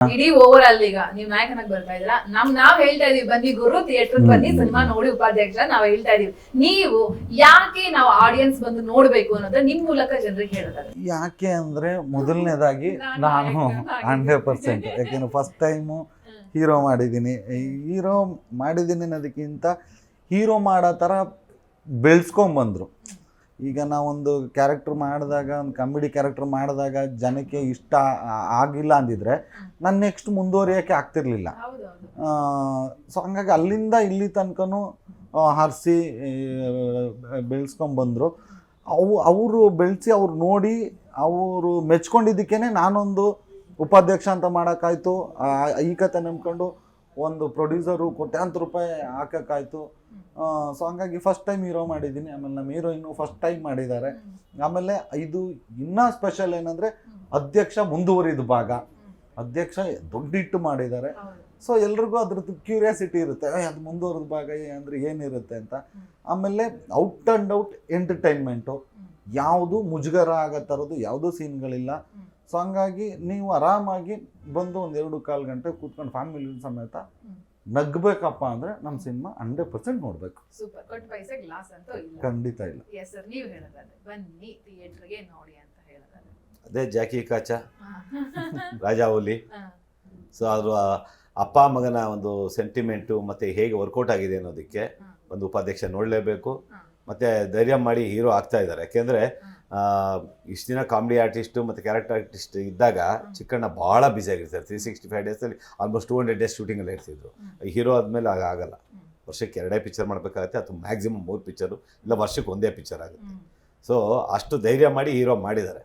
ಇಡೀ over all ಈಗ ನೀವ್ ನಾಯಕನಾಗ್ ಬರ್ತಾ ಇದ್ರ ನಮ್ ನಾವ್ ಹೇಳ್ತಾ ಇದೀವಿ ಬನ್ನಿ ಗುರು ಥಿಯೇಟರ್ ಬನ್ನಿ ಸಿನಿಮಾ ನೋಡಿ ಉಪಾಧ್ಯಕ್ಷ ನಾವ್ ಹೇಳ್ತಾ ಇದೀವಿ. ನೀವು ಯಾಕೆ ನಾವು ಆಡಿಯನ್ಸ್ ಬಂದು ನೋಡ್ಬೇಕು ಅನ್ನೋದ್ರ ನಿಮ್ ಮೂಲಕ ಜನರಿಗೆ ಹೇಳ್ತಾರೆ ಯಾಕೆ ಅಂದ್ರೆ ಮೊದಲನೇದಾಗಿ ನಾನು ಹಂಡ್ರೆಡ್ ಪರ್ಸೆಂಟ್. ಯಾಕೆಂದ್ರೆ ಫಸ್ಟ್ ಟೈಮ್ ಹೀರೋ ಮಾಡಿದ್ದೀನಿ. ಹೀರೋ ಮಾಡಿದ್ದೀನಿ ಅನ್ನೋದಕ್ಕಿಂತ ಹೀರೋ ಮಾಡೋ ಥರ ಬೆಳೆಸ್ಕೊಂಬಂದರು ಈಗ ನಾವೊಂದು ಕ್ಯಾರೆಕ್ಟರ್ ಮಾಡಿದಾಗ ಒಂದು ಕಾಮಿಡಿ ಕ್ಯಾರೆಕ್ಟರ್ ಮಾಡಿದಾಗ ಜನಕ್ಕೆ ಇಷ್ಟ ಆಗಿಲ್ಲ ಅಂದಿದ್ರೆ ನಾನು ನೆಕ್ಸ್ಟ್ ಮುಂದುವರಿಯೋಕ್ಕೆ ಆಗ್ತಿರ್ಲಿಲ್ಲ. ಸೊ ಹಂಗಾಗಿ ಅಲ್ಲಿಂದ ಇಲ್ಲಿ ತನಕನೂ ಹರಿಸಿ ಬೆಳೆಸ್ಕೊಂಬಂದರು ಅವು ಅವರು ಬೆಳೆಸಿ ಅವ್ರು ನೋಡಿ ಅವರು ಮೆಚ್ಕೊಂಡಿದ್ದಕ್ಕೇ ನಾನೊಂದು ಉಪಾಧ್ಯಕ್ಷ ಅಂತ ಮಾಡೋಕ್ಕಾಯ್ತು ಈ ಕತೆ ನಂಬ್ಕೊಂಡು ಒಂದು ಪ್ರೊಡ್ಯೂಸರು ಕೋಟ್ಯಾಂತ ರೂಪಾಯಿ ಹಾಕೋಕ್ಕಾಯ್ತು. ಸೊ ಹಂಗಾಗಿ ಫಸ್ಟ್ ಟೈಮ್ ಹೀರೋ ಮಾಡಿದ್ದೀನಿ. ಆಮೇಲೆ ನಮ್ಮ ಹೀರೋಯಿನ್ನು ಫಸ್ಟ್ ಟೈಮ್ ಮಾಡಿದ್ದಾರೆ. ಆಮೇಲೆ ಇದು ಇನ್ನೂ ಸ್ಪೆಷಲ್ ಏನಂದರೆ ಅಧ್ಯಕ್ಷ ಮುಂದುವರಿದ ಭಾಗ. ಅಧ್ಯಕ್ಷ ದೊಡ್ಡ ಹಿಟ್ಟು ಮಾಡಿದ್ದಾರೆ. ಸೊ ಎಲ್ರಿಗೂ ಅದ್ರದ್ದು ಕ್ಯೂರಿಯಾಸಿಟಿ ಇರುತ್ತೆ. ಅದು ಮುಂದುವರೆದ ಭಾಗ ಅಂದ್ರೆ ಏನಿರುತ್ತೆ ಅಂತ. ಆಮೇಲೆ ಔಟ್ ಆ್ಯಂಡ್ ಔಟ್ ಎಂಟರ್ಟೈನ್ಮೆಂಟು ಯಾವುದು ಮುಜುಗರ ಆಗೋ ಥರದ್ದು ಯಾವುದೂ ಸೀನ್ಗಳಿಲ್ಲ. ಸೊ ಹಂಗಾಗಿ ನೀವು ಆರಾಮಾಗಿ ಬಂದು ಒಂದು ಎರಡು ಕಾಲು ಗಂಟೆ ಕೂತ್ಕೊಂಡು ಫ್ಯಾಮಿಲಿ ಸಮೇತ. ನಗ್ಬೇಕಪ್ಪ ಅಂದ್ರೆ ನಮ್ಮ ಸಿನಿಮಾ ಹಂಡ್ರೆಡ್ ಪರ್ಸೆಂಟ್ ನೋಡಬೇಕು. ಸೂಪರ್ ಕೊಟ್ಟ ಪೈಸೆ ಗ್ಲಾಸ್ ಅಂತೂ ಇಲ್ಲ. ಖಂಡಿತ ಇಲ್ಲ. ಎಸ್ ಸರ್ ನೀವ್ ಹೇಳೋದಾದ್ರೆ ಬನ್ನಿ ಥಿಯೇಟರ್ಗೆ ನೋಡಿ ಅಂತ ಹೇಳೋದಾದ್ರೆ. ಅದೇ ಜಾಕಿ ಕಾಚ ರಾಜಾ ರಾಜಾವಲಿ ಹಾ. ಸೊ ಅದ್ರ ಅಪ್ಪ ಮಗನ ಒಂದು ಸೆಂಟಿಮೆಂಟು ಮತ್ತೆ ಹೇಗೆ ವರ್ಕೌಟ್ ಆಗಿದೆ ಅನ್ನೋದಕ್ಕೆ ಒಂದು ಉಪಾಧ್ಯಕ್ಷ ನೋಡಲೇಬೇಕು. ಮತ್ತೆ ಧೈರ್ಯ ಮಾಡಿ ಹೀರೋ ಆಗ್ತಾ ಇದ್ದಾರೆ. ಯಾಕೆಂದರೆ. ಇಷ್ಟು ದಿನ ಕಾಮಿಡಿ ಆರ್ಟಿಸ್ಟು ಮತ್ತು ಕ್ಯಾರೆಕ್ಟರ್ ಆರ್ಟಿಸ್ಟ್ ಇದ್ದಾಗ ಚಿಕ್ಕಣ್ಣ ಭಾಳ ಬ್ಯುಸಿ ಆಗಿರ್ತಾರೆ. ತ್ರೀ ಸಿಕ್ಸ್ಟಿ ಫೈವ್ ಡೇಸಲ್ಲಿ ಆಲ್ಮೋಸ್ಟ್ ಟೂ ಹಂಡ್ರೆಡ್ ಡೇಸ್ ಶೂಟಿಂಗಲ್ಲಿ ಇರ್ತಿದ್ರು. ಹೀರೋ ಆದಮೇಲೆ ಆಗ ಆಗಲ್ಲ. ವರ್ಷಕ್ಕೆ ಎರಡೇ ಪಿಕ್ಚರ್ ಮಾಡಬೇಕಾಗತ್ತೆ ಅಥವಾ ಮ್ಯಾಕ್ಸಿಮಮ್ ಮೂರು ಪಿಕ್ಚರು ಇಲ್ಲ ವರ್ಷಕ್ಕೆ ಒಂದೇ ಪಿಕ್ಚರ್ ಆಗುತ್ತೆ. ಸೊ ಅಷ್ಟು ಧೈರ್ಯ ಮಾಡಿ ಹೀರೋ ಮಾಡಿದ್ದಾರೆ.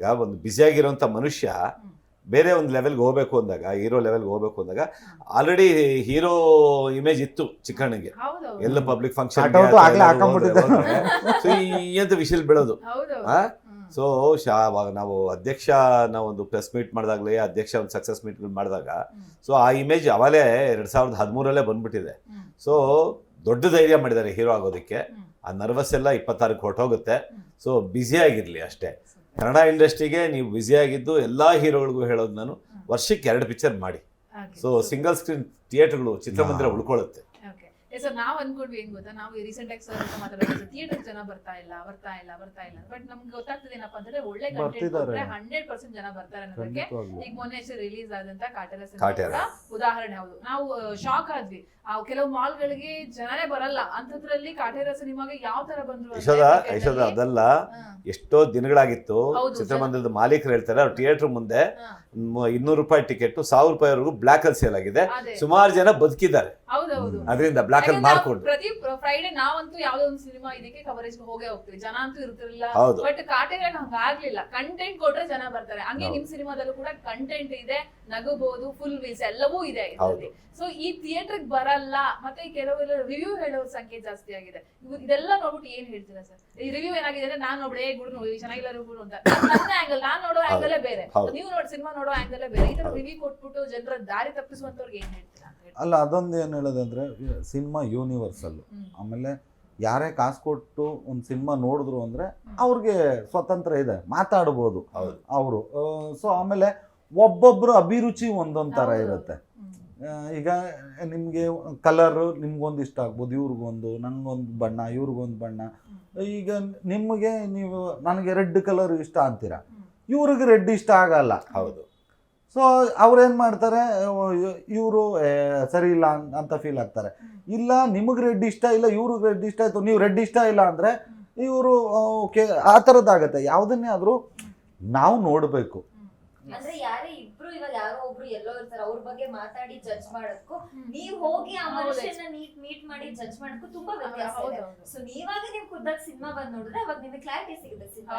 ಯಾವ ಈಗ ಒಂದು ಬ್ಯುಸಿಯಾಗಿರೋಂಥ ಮನುಷ್ಯ. ಬೇರೆ ಒಂದು ಲೆವೆಲ್ಗೆ ಹೋಗಬೇಕು ಅಂದಾಗ ಹೀರೋ ಲೆವೆಲ್ಗೆ ಹೋಗಬೇಕು ಅಂದಾಗ ಆಲ್ರೆಡಿ ಹೀರೋ ಇಮೇಜ್ ಇತ್ತು ಚಿಕ್ಕಣ್ಣಗೆ ಎಲ್ಲ ಪಬ್ಲಿಕ್ ಫಂಕ್ಷನ್. ಸೊ ಈ ಅಂತ ವಿಷಲ್ ಬೀಳೋದು. ಸೊ ಶಾ ಅವಾಗ ನಾವು ಅಧ್ಯಕ್ಷ ನಾವು ಒಂದು ಪ್ರೆಸ್ ಮೀಟ್ ಮಾಡಿದಾಗಲೇ ಅಧ್ಯಕ್ಷ ಒಂದು ಸಕ್ಸಸ್ ಮೀಟ್ ಮಾಡಿದಾಗ. ಸೊ ಆ ಇಮೇಜ್ ಅವಲೇ ಎರಡು ಸಾವಿರದ ಹದಿಮೂರಲ್ಲೇ ಬಂದ್ಬಿಟ್ಟಿದೆ. ಸೊ ದೊಡ್ಡ ಧೈರ್ಯ ಮಾಡಿದ್ದಾರೆ ಹೀರೋ ಆಗೋದಕ್ಕೆ. ಆ ನರ್ವಸ್ ಎಲ್ಲ ಇಪ್ಪತ್ತಾರಕ್ಕೆ ಹೊರಟೋಗುತ್ತೆ. ಸೊ ಬ್ಯುಸಿಯಾಗಿರಲಿ ಅಷ್ಟೇ. ಕನ್ನಡ ಇಂಡಸ್ಟ್ರಿಗೆ ನೀವು ಬ್ಯುಸಿಯಾಗಿದ್ದು ಎಲ್ಲ ಹೀರೋಗಳಿಗೂ ಹೇಳೋದು ನಾನು ವರ್ಷಕ್ಕೆ ಎರಡು ಪಿಕ್ಚರ್ ಮಾಡಿ. ಸೊ ಸಿಂಗಲ್ ಸ್ಕ್ರೀನ್ ಥಿಯೇಟರ್ಗಳು ಚಿತ್ರಮಂದಿರ. ಉಳ್ಕೊಳ್ಳುತ್ತೆ. ಓಕೆ ಸರ್ ನಾವು ಅನ್ಕೊಂಡ್ವಿ ಏನ್ ಗೊತ್ತಾ? ನಾವು ರೀಸೆಂಟ್ ಆಗಿ ಸರ್ ಅಂತ ಮಾತಾಡೋದು ಥಿಯೇಟರ್ ಜನ ಬರ್ತಾ ಇಲ್ಲ ಬರ್ತಾ ಇಲ್ಲ ಬರ್ತಾ ಇಲ್ಲ. ಬಟ್ ನಮ್ಗೆ ಗೊತ್ತಾಗ್ತದೆ ಏನಪ್ಪಾ ಅಂದ್ರೆ ಒಳ್ಳೆ ಕಂಟೆಂಟ್. ಕೊಟ್ರೆ ಹಂಡ್ರೆಡ್ ಪರ್ಸೆಂಟ್ ಜನ ಬರ್ತಾರೆ ಅನ್ನೋದಕ್ಕೆ ಈಗ ಮೊನ್ನೆ ರಿಲೀಸ್ ಆದಂತ ಕಾಟರ ಸಿನಿಮಾ ಉದಾಹರಣೆ ಹೌದು. ನಾವು ಶಾಕ್ ಆದ್ವಿ. ಆ ಕೆಲವು ಮಾಲ್ಗಳಿಗೆ ಜನನೇ ಬರಲ್ಲ. ಅಂತದ್ರಲ್ಲಿ ಕಾಟೇರ ಸಿನಿಮಾಗೆ ಯಾವ ತರ ಬಂದ್ರು ಅದಲ್ಲ. ಎಷ್ಟೋ ದಿನಗಳಾಗಿತ್ತು ಚಿತ್ರಮಂದಿರದ ಮಾಲೀಕರು ಹೇಳ್ತಾರೆ ಅವ್ರು ಥಿಯೇಟರ್ ಮುಂದೆ ಇನ್ನೂರು ರೂಪಾಯಿ ಟಿಕೆಟ್ ಸಾವಿರ ರೂಪಾಯಿವರೆಗೂ ಬ್ಲ್ಯಾಕ್ ಅಲ್ಲಿ ಸೇಲ್ ಆಗಿದೆ. ಸುಮಾರು ಜನ ಬದುಕಿದ್ದಾರೆ. ಹೌದೌದು. ಅದರಿಂದ ಬ್ಲಾಕ್ ಅಲ್ಲಿ ಮಾರ್ಕೊಂಡು ಪ್ರತಿ ಫ್ರೈಡೇ ನಾವಂತೂ ಯಾವುದೋ ಒಂದು ಸಿನಿಮಾ ಇದಕ್ಕೆ ಕವರೇಜ್ ಹೋಗೇ ಹೋಗ್ತೀವಿ. ಜನ ಅಂತೂ ಇರ್ತಿರ್ಲಿಲ್ಲ. ಹೌದು. ಬಟ್ ಕಾಟೆಗಳು ಆಗ್ಲಿಲ್ಲ. ಕಂಟೆಂಟ್ ಕೊಟ್ರೆ ಜನ ಬರ್ತಾರೆ. ಹಂಗೆ. ನಿಮ್ ಸಿನಿಮಾದಲ್ಲೂ ಕೂಡ ಕಂಟೆಂಟ್ ಇದೆ ನಗಬಹುದು ಫುಲ್ ವೀಲ್ಸ್ ಎಲ್ಲವೂ ಇದೆ ಇದರಲ್ಲಿ. ಸೊ ಈ ಥಿಯೇಟರ್ ಬರಲ್ಲ. ಮತ್ತೆ ಕೆಲವೆಲ್ಲ ರಿವ್ಯೂ ಹೇಳೋರ್ ಸಂಖ್ಯೆ ಜಾಸ್ತಿ ಆಗಿದೆ. ಇದೆಲ್ಲ ನೋಡ್ಬಿಟ್ಟು ಏನ್ ಹೇಳ್ತೀರಾ ಸರ್? ಈ ರಿವ್ಯೂ ಏನಾಗಿದೆ ಅಂದ್ರೆ ನಾನ್ ನೋಡ್ರೆ ಗುಡ್ ನೋಡಿ ಚೆನ್ನಾಗಿಲ್ಲ ಗುಡ್ ಅಂತ. ನನ್ನ ಆಂಗಲ್ ನಾನ್ ನೋಡೋ ಆಂಗಲೇ ಬೇರೆ. ನೀವು ನೋಡಿ ಸಿನಿಮಾ ನೋಡೋ ಆಂಗಲೇ ಬೇರೆ. ಈ ತರ. ರಿವ್ಯೂ ಕೊಟ್ಬಿಟ್ಟು ಜನರ ದಾರಿ ತಪ್ಪಿಸುವಂತವ್ರಿಗೆ ಏನ್ ಹೇಳ್ತೀರಾ ಅಲ್ಲ ಅದೊಂದು ಏನು ಹೇಳೋದಂದ್ರೆ ಸಿನಿಮಾ ಯೂನಿವರ್ಸಲ್ಲು ಆಮೇಲೆ ಯಾರೇ ಕಾಸು ಕೊಟ್ಟು ಒಂದು ಸಿನಿಮಾ ನೋಡಿದ್ರು ಅಂದರೆ. ಅವ್ರಿಗೆ ಸ್ವತಂತ್ರ ಇದೆ ಮಾತಾಡ್ಬೋದು ಹೌದು. ಅವರು. ಸೊ ಆಮೇಲೆ ಒಬ್ಬೊಬ್ಬರು ಅಭಿರುಚಿ ಒಂದೊಂದು ಥರ ಇರುತ್ತೆ. ಈಗ ನಿಮಗೆ ಕಲರು ನಿಮ್ಗೊಂದು ಇಷ್ಟ ಆಗ್ಬೋದು ಇವ್ರಿಗೊಂದು ನನಗೊಂದು ಬಣ್ಣ ಇವ್ರಿಗೊಂದು ಬಣ್ಣ. ಈಗ ನಿಮಗೆ ನೀವು ನನಗೆ ರೆಡ್ ಕಲರ್ ಇಷ್ಟ ಅಂತೀರ. ಇವ್ರಿಗೆ ರೆಡ್ ಇಷ್ಟ ಆಗಲ್ಲ. ಹೌದು. ಸೊ ಅವ್ರೇನು ಮಾಡ್ತಾರೆ? ಇವರು ಸರಿ ಇಲ್ಲ ಅಂತ ಫೀಲ್ ಆಗ್ತಾರೆ. ಇಲ್ಲ ನಿಮಗೆ ರೆಡ್ ಇಷ್ಟ ಇಲ್ಲ ಇವ್ರಿಗೆ ರೆಡ್ ಇಷ್ಟ ಆಯಿತು ನೀವು ರೆಡ್ ಇಷ್ಟ ಇಲ್ಲ ಅಂದರೆ ಇವರು ಓಕೆ ಆ ಥರದ್ದಾಗತ್ತೆ. ಯಾವುದನ್ನೇ ಆದರೂ ನಾವು ನೋಡಬೇಕು. ಅಂದ್ರೆ ಯಾರೇ ಇಬ್ರು ಇವಾಗ ಯಾರೋ ಒಬ್ರು ಎಲ್ಲೋ ಇರ್ತಾರೆ ಅವ್ರ ಬಗ್ಗೆ ಮಾತಾಡಿ ಜಡ್ಜ್ ಮಾಡೋದಕ್ಕೂ ಹ್ಮ್. ನೀವ್ ಹೋಗಿ ಆ ಹೌದು. ಮನುಷ್ಯನ ನೀಟ್ ಮೀಟ್ ಮಾಡಿ ಜಡ್ಜ್ ಮಾಡೋದಕ್ಕೂ ತುಂಬಾ ವ್ಯತ್ಯಾಸ ಇದೆ. ಹೌದೌದು. ಸೊ ನೀವಾಗ ನಿಮ್ ಖುದ್ದಾಗ್ ಸಿನಿಮಾ ಬಂದ್ ನೋಡಿದ್ರೆ ಅವಾಗ ನಿಮಗೆ ಕ್ಲಾರಿಟಿ ಸಿಗುತ್ತೆ ಸಿನಿಮಾ